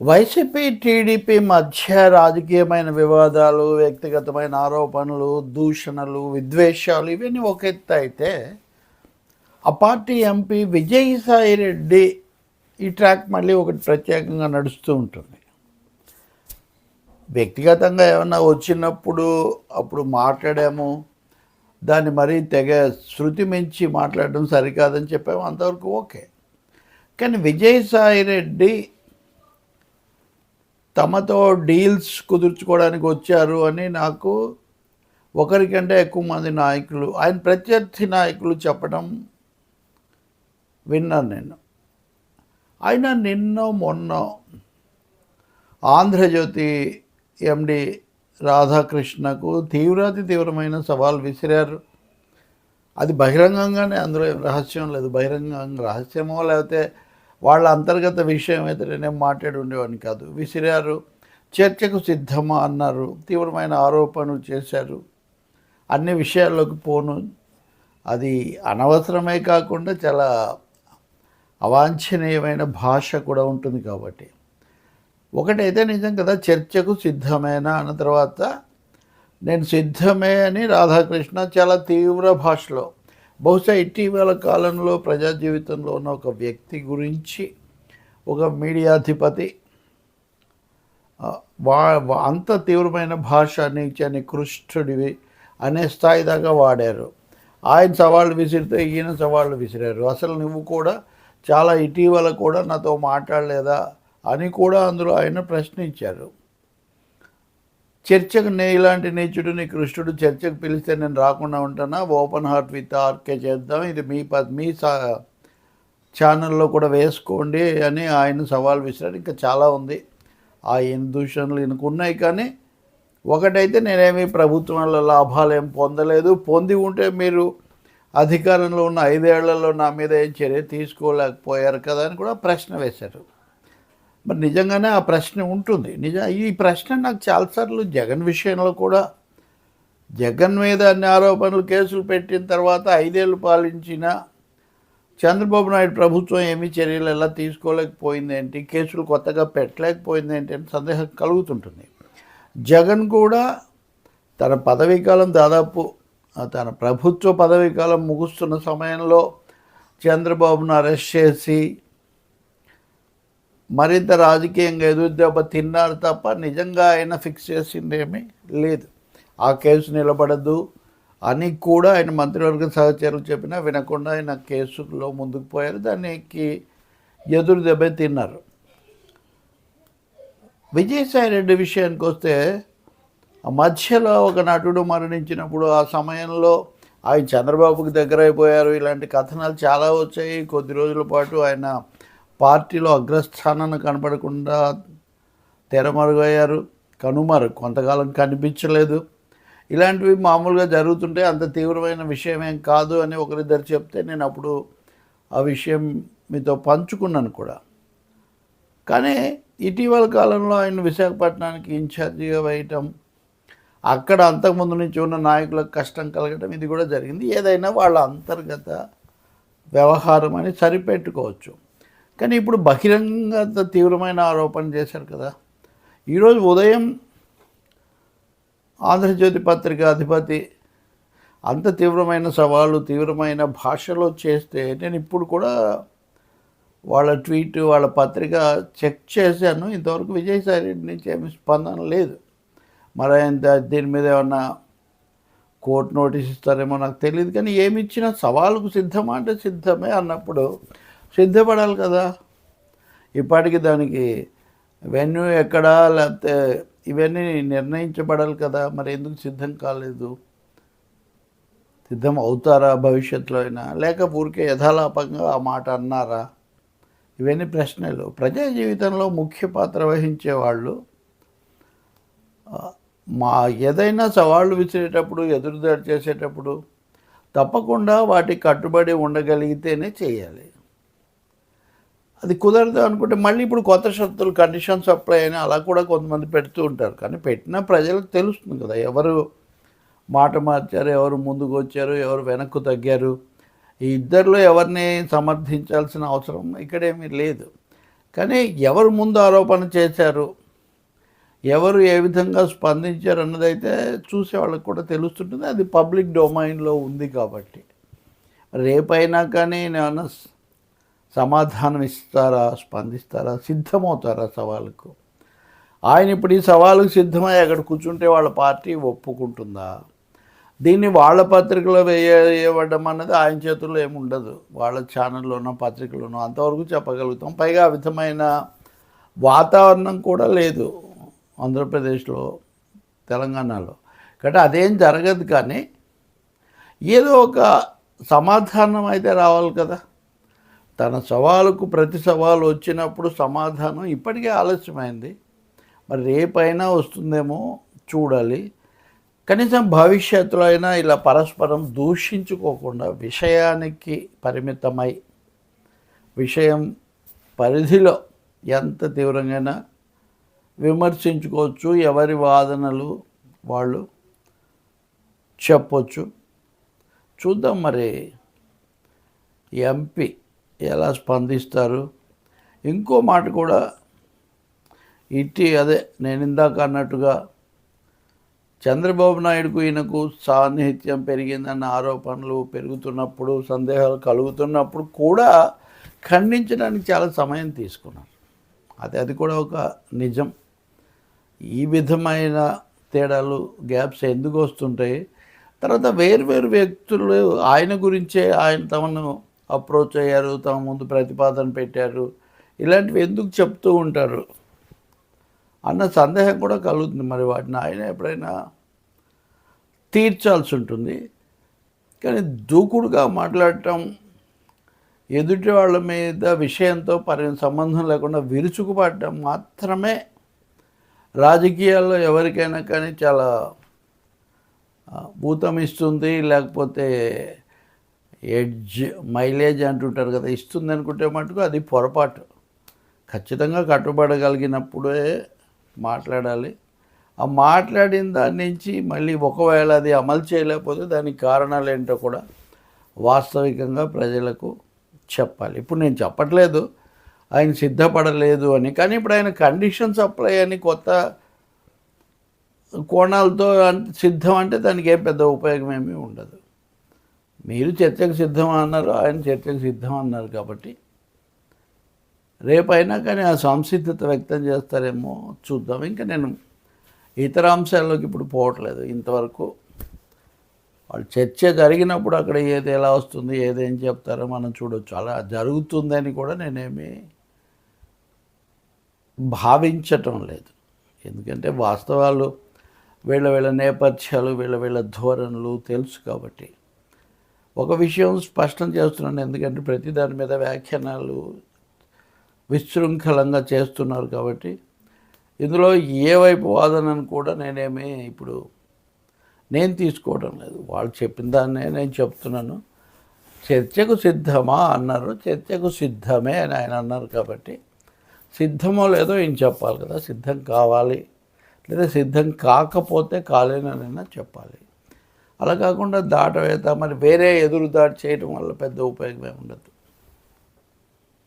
YCP TDP మధ్య రాజకీయమైన వివాదాలు వ్యక్తిగతమైన ఆరోపణలు దూషణలు విద్వేషాలు ఇవన్నీ ఒక ఎత్తు అయితే ఆ పార్టీ ఎంపీ విజయసాయి రెడ్డి ఈ ట్రాక్ మళ్ళీ ఒకటి ప్రత్యేకంగా నడుస్తూ ఉంటుంది. వ్యక్తిగతంగా ఏమన్నా వచ్చినప్పుడు అప్పుడు మాట్లాడాము. దాన్ని మరీ తెగ శృతి మించి మాట్లాడడం సరికాదని చెప్పాము. అంతవరకు ఓకే. కానీ విజయసాయి రెడ్డి తమతో డీల్స్ కుదుర్చుకోవడానికి వచ్చారు అని నాకు ఒకరికంటే ఎక్కువ మంది నాయకులు ఆయన ప్రత్యర్థి నాయకులు చెప్పడం విన్నాను నేను. ఆయన నిన్న మొన్న ఆంధ్రజ్యోతి ఎండి రాధాకృష్ణకు తీవ్రాతి తీవ్రమైన సవాల్ విసిరారు. అది బహిరంగంగానే అందులో ఏం రహస్యం లేదు. బహిరంగంగా రహస్యమో లేకపోతే వాళ్ళ అంతర్గత విషయం అయితే నేనేం మాట్లాడి ఉండేవాడిని కాదు. విసిరారు. చర్చకు సిద్ధమా అన్నారు. తీవ్రమైన ఆరోపణలు చేశారు. అన్ని విషయాల్లోకి పోను. అది అనవసరమే కాకుండా చాలా అవాంఛనీయమైన భాష కూడా ఉంటుంది కాబట్టి. ఒకటైతే నిజం కదా చర్చకు సిద్ధమేనా అన్న తర్వాత నేను సిద్ధమే అని రాధాకృష్ణ చాలా తీవ్ర భాషలో బహుశా ఇటీవల కాలంలో ప్రజా జీవితంలో ఉన్న ఒక వ్యక్తి గురించి ఒక మీడియాధిపతి వా అంత తీవ్రమైన భాష నీచని కృష్ణుడివి అనే స్థాయి దాకా వాడారు. ఆయన సవాళ్ళు విసిరితే ఈయన సవాళ్ళు విసిరారు. అసలు నువ్వు కూడా చాలా ఇటీవల కూడా నాతో మాట్లాడలేదా అని కూడా అందులో ఆయన ప్రశ్నించారు. చర్చకు నే ఇలాంటి నీచుడు నీ కృష్ణుడు చర్చకు పిలిస్తే నేను రాకుండా ఉంటానా? ఓపెన్ హార్ట్ విత్ ఆర్కే చేద్దాం. ఇది మీ ప మీ సా ఛానల్లో కూడా వేసుకోండి అని ఆయన సవాల్ విసిరాడు. ఇంకా చాలా ఉంది. ఆ ఎన్ని దూషణలు ఉన్నాయి కానీ ఒకటైతే నేనేమి ప్రభుత్వం లాభాలు ఏం పొందలేదు. పొంది ఉంటే మీరు అధికారంలో ఉన్న ఐదేళ్ళలో నా మీద ఏం చర్య తీసుకోలేకపోయారు కదా అని కూడా ప్రశ్న వేశారు. మరి నిజంగానే ఆ ప్రశ్న ఉంటుంది. నిజ ఈ ప్రశ్న నాకు చాలాసార్లు జగన్ విషయంలో కూడా జగన్ మీద అన్ని ఆరోపణలు కేసులు పెట్టిన తర్వాత ఐదేళ్ళు పాలించిన చంద్రబాబు నాయుడు ప్రభుత్వం ఏమీ చర్యలు ఎలా తీసుకోలేకపోయిందేంటి కేసులు కొత్తగా పెట్టలేకపోయిందేంటి అని సందేహం కలుగుతుంటుంది. జగన్ కూడా తన పదవీ కాలం దాదాపు తన ప్రభుత్వ పదవీ కాలం ముగుస్తున్న సమయంలో చంద్రబాబును అరెస్ట్ చేసి మరింత రాజకీయంగా ఎదురు దెబ్బ తిన్నారు తప్ప నిజంగా ఆయన ఫిక్స్ చేసిందేమీ లేదు. ఆ కేసు నిలబడదు అని కూడా ఆయన మంత్రివర్గ సహచరులు చెప్పినా వినకుండా ఆయన కేసులో ముందుకు పోయారు. దానికి ఎదురు దెబ్బ తిన్నారు. విజయసాయి రెడ్డి విషయానికి వస్తే మధ్యలో ఒక నటుడు మరణించినప్పుడు ఆ సమయంలో ఆయన చంద్రబాబుకి దగ్గర అయిపోయారు ఇలాంటి కథనాలు చాలా వచ్చాయి. కొద్ది రోజుల పాటు ఆయన పార్టీలో అగ్రస్థానాన్ని కనపడకుండా తెరమరుగయ్యారు. కనుమరు కొంతకాలం కనిపించలేదు. ఇలాంటివి మామూలుగా జరుగుతుంటే అంత తీవ్రమైన విషయం ఏం కాదు అని ఒకరిద్దరు చెప్తే నేను అప్పుడు ఆ విషయం మీతో పంచుకున్నాను కూడా. కానీ ఇటీవల కాలంలో ఆయన విశాఖపట్నానికి ఇన్ఛార్జిగా వేయటం అక్కడ అంతకుముందు నుంచి ఉన్న నాయకులకు కష్టం కలగటం ఇది కూడా జరిగింది. ఏదైనా వాళ్ళ అంతర్గత వ్యవహారం అని సరిపెట్టుకోవచ్చు. కానీ ఇప్పుడు బహిరంగ తీవ్రమైన ఆరోపణ చేశారు కదా. ఈరోజు ఉదయం ఆంధ్రజ్యోతి పత్రిక అధిపతి అంత తీవ్రమైన సవాళ్ళు తీవ్రమైన భాషలో చేస్తే నేను ఇప్పుడు కూడా వాళ్ళ ట్వీట్ వాళ్ళ పత్రిక చెక్ చేశాను. ఇంతవరకు విజయసాయి రెడ్డి నుంచి ఏమి స్పందన లేదు. మరి ఆయన దీని మీద ఏమన్నా కోర్టు నోటీస్ ఇస్తారేమో నాకు తెలియదు కానీ ఏమి ఇచ్చినా సవాలుకు సిద్ధమా అంటే సిద్ధమే అన్నప్పుడు సిద్ధపడాలి కదా. ఇప్పటికి దానికి వెన్యూ ఎక్కడా లేకపోతే ఇవన్నీ నిర్ణయించబడాలి కదా. మరి ఎందుకు సిద్ధం కాలేదు? సిద్ధం అవుతారా భవిష్యత్తులో అయినా? లేక ఊరికే యథాలాపంగా ఆ మాట అన్నారా? ఇవన్నీ ప్రశ్నలు. ప్రజా జీవితంలో ముఖ్య పాత్ర వహించే వాళ్ళు మా ఏదైనా సవాళ్ళు విసిరేటప్పుడు ఎదురుదాడి చేసేటప్పుడు తప్పకుండా వాటికి కట్టుబడి ఉండగలిగితేనే చేయాలి. అది కుదరదు అనుకుంటే మళ్ళీ ఇప్పుడు కొత్త షరతులు కండిషన్స్ అప్లై అయినా అలా కూడా కొంతమంది పెడుతూ ఉంటారు. కానీ పెట్టినా ప్రజలకు తెలుస్తుంది కదా ఎవరు మాట మార్చారు ఎవరు ముందుకు వచ్చారు ఎవరు వెనక్కు తగ్గారు. ఈ ఇద్దరిలో ఎవరిని సమర్థించాల్సిన అవసరం ఇక్కడేమీ లేదు. కానీ ఎవరు ముందు ఆరోపణ చేశారు ఎవరు ఏ విధంగా స్పందించారు అన్నదైతే చూసే వాళ్ళకి కూడా తెలుస్తుంటుంది. అది పబ్లిక్ డొమైన్లో ఉంది కాబట్టి. రేపైనా కానీ నేను సమాధానం ఇస్తారా స్పందిస్తారా సిద్ధమవుతారా సవాళ్ళకు ఆయన ఇప్పుడు ఈ సవాళ్ళకు సిద్ధమై అక్కడ కూర్చుంటే వాళ్ళ పార్టీ ఒప్పుకుంటుందా? దీన్ని వాళ్ళ పత్రికలో వేయవడం అన్నది ఆయన చేతుల్లో ఏమి ఉండదు. వాళ్ళ ఛానల్లోనో పత్రికలోనో అంతవరకు చెప్పగలుగుతాం. పైగా ఆ విధమైన వాతావరణం కూడా లేదు ఆంధ్రప్రదేశ్లో తెలంగాణలో. కాబట్టి అదేం జరగదు కానీ ఏదో ఒక సమాధానం అయితే రావాలి కదా. తన సవాలుకు ప్రతి సవాలు వచ్చినప్పుడు సమాధానం ఇప్పటికే ఆలస్యమైంది. మరి రేపైనా వస్తుందేమో చూడాలి. కనీసం భవిష్యత్తులో అయినా ఇలా పరస్పరం దూషించుకోకుండా విషయానికి పరిమితమై విషయం పరిధిలో ఎంత తీవ్రంగా విమర్శించుకోవచ్చు ఎవరి వాదనలు వాళ్ళు చెప్పొచ్చు. చూద్దాం మరి. ఎంపీ ఎలా స్పందిస్తారు? ఇంకో మాట కూడా ఇట్టి అదే నేను ఇందాక అన్నట్టుగా చంద్రబాబు నాయుడుకు ఈయనకు సాన్నిహిత్యం పెరిగిందన్న ఆరోపణలు పెరుగుతున్నప్పుడు సందేహాలు కలుగుతున్నప్పుడు కూడా ఖండించడానికి చాలా సమయం తీసుకున్నారు. అది అది కూడా ఒక నిజం. ఈ విధమైన తేడాలు గ్యాప్స్ ఎందుకు వస్తుంటాయి? తర్వాత వేరు వేరు వ్యక్తులు ఆయన గురించే ఆయన తమను అప్రోచ్ అయ్యారు తమ ముందు ప్రతిపాదన పెట్టారు. ఇలాంటివి ఎందుకు చెప్తూ ఉంటారు? అన్న సందేహం కూడా కలుగుతుంది. మరి వాటిని ఆయన ఎప్పుడైనా తీర్చాల్సి ఉంటుంది. కానీ దూకుడుగా మాట్లాడటం ఎదుటి వాళ్ళ మీద విషయంతో పరి సంబంధం లేకుండా విరుచుకుపడటం మాత్రమే రాజకీయాల్లో ఎవరికైనా కానీ చాలా భూతం ఇస్తుంది లేకపోతే ఎడ్జ్ మైలేజ్ అంటుంటారు కదా ఇస్తుంది అనుకుంటే మటుకు అది పొరపాటు. ఖచ్చితంగా కట్టుబడగలిగినప్పుడే మాట్లాడాలి. ఆ మాట్లాడిన దాని నుంచి మళ్ళీ ఒకవేళ అది అమలు చేయలేకపోతే దానికి కారణాలు ఏంటో కూడా వాస్తవికంగా ప్రజలకు చెప్పాలి. ఇప్పుడు నేను చెప్పట్లేదు ఆయన సిద్ధపడలేదు అని కానీ ఇప్పుడు ఆయన కండిషన్స్ అప్లై అని కొత్త కోణాలతో సిద్ధం అంటే దానికి ఏం పెద్ద ఉపయోగం ఏమీ ఉండదు. మీరు చర్చకు సిద్ధం అన్నారు ఆయన చర్చకు సిద్ధం అన్నారు కాబట్టి. రేపైనా కానీ ఆ సంసిద్ధత వ్యక్తం చేస్తారేమో చూద్దాం. ఇంకా నేను ఇతర అంశాల్లోకి ఇప్పుడు పోవట్లేదు. ఇంతవరకు వాళ్ళు చర్చ జరిగినప్పుడు అక్కడ ఏది ఎలా వస్తుంది ఏదేం చెప్తారో మనం చూడొచ్చు. అలా జరుగుతుందని కూడా నేనేమి భావించటం లేదు. ఎందుకంటే వాస్తవాలు వీళ్ళ వీళ్ళ నేపథ్యాలు వీళ్ళ వీళ్ళ ధోరణులు తెలుసు కాబట్టి. ఒక విషయం స్పష్టం చేస్తున్నాను. ఎందుకంటే ప్రతి దాని మీద వ్యాఖ్యానాలు విశృంఖలంగా చేస్తున్నారు కాబట్టి. ఇందులో ఏ వైపు వాదనను కూడా నేనేమి ఇప్పుడు నేను తీసుకోవడం లేదు. వాళ్ళు చెప్పిన దాన్నే నేను చెప్తున్నాను. చర్చకు సిద్ధమా అన్నారు. చర్చకు సిద్ధమే అని ఆయన అన్నారు కాబట్టి సిద్ధమో లేదో ఏం చెప్పాలి కదా. సిద్ధం కావాలి. లేదా సిద్ధం కాకపోతే కాలేనైనా చెప్పాలి. అలా కాకుండా దాటవేత మరి వేరే ఎదురు దాడి చేయడం వల్ల పెద్ద ఉపయోగమే ఉండదు